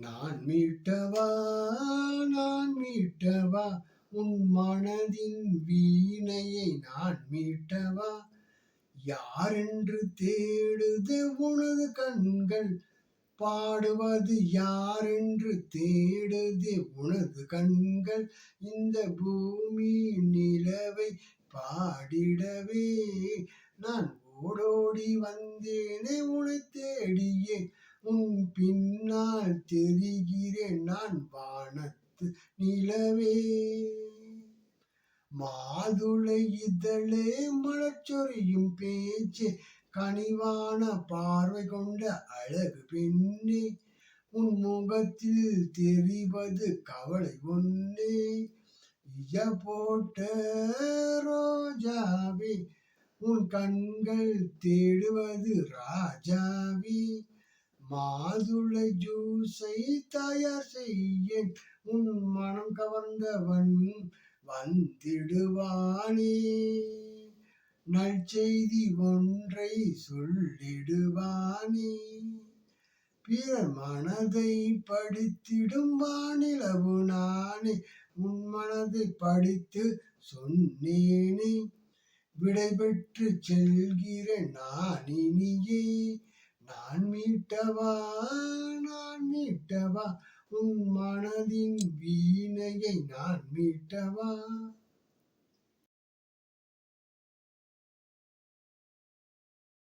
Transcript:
நான் மீட்டவா நான் மீட்டவா? உன் மனதின் வீணையை நான் மீட்டவா? யாரென்று தேடுது உனது கண்கள்? பாடுவது யாரென்று தேடுது உனது கண்கள்? இந்த பூமி நிலவை பாடிடவே. நான் ஓடோடி வந்தேனே உனை தேடியே. உன் பின்னால் தெரிகிறேன் நான் வானத்து நிலவே. மாதுளை இதழே மலச்சொரியும் பேச்சு கனிவான பார்வை கொண்ட அழகு பெண்ணே உன் முகத்தில் தெரிவது கவலை ஒன்னே இய போட்ட ரோஜாவே உன் கண்கள் தேடுவது ராஜாவே. மாதுளை ஜூஸை தயார் செய்யேன். உன் மனம் கவர்ந்தவன் வந்திடுவானே. நற்செய்தி ஒன்றை சொல்லிடுவானே. பிறர் மனதை படித்திடும் வானிலவு நானே. உன் மனதை படித்து சொன்னேனே. விடை பெற்று செல்கிறேன் நான் இனியே. நான் மீட்டவா? நான் மீட்டவா? உன் மனதின் வீணையை நான் மீட்டவா?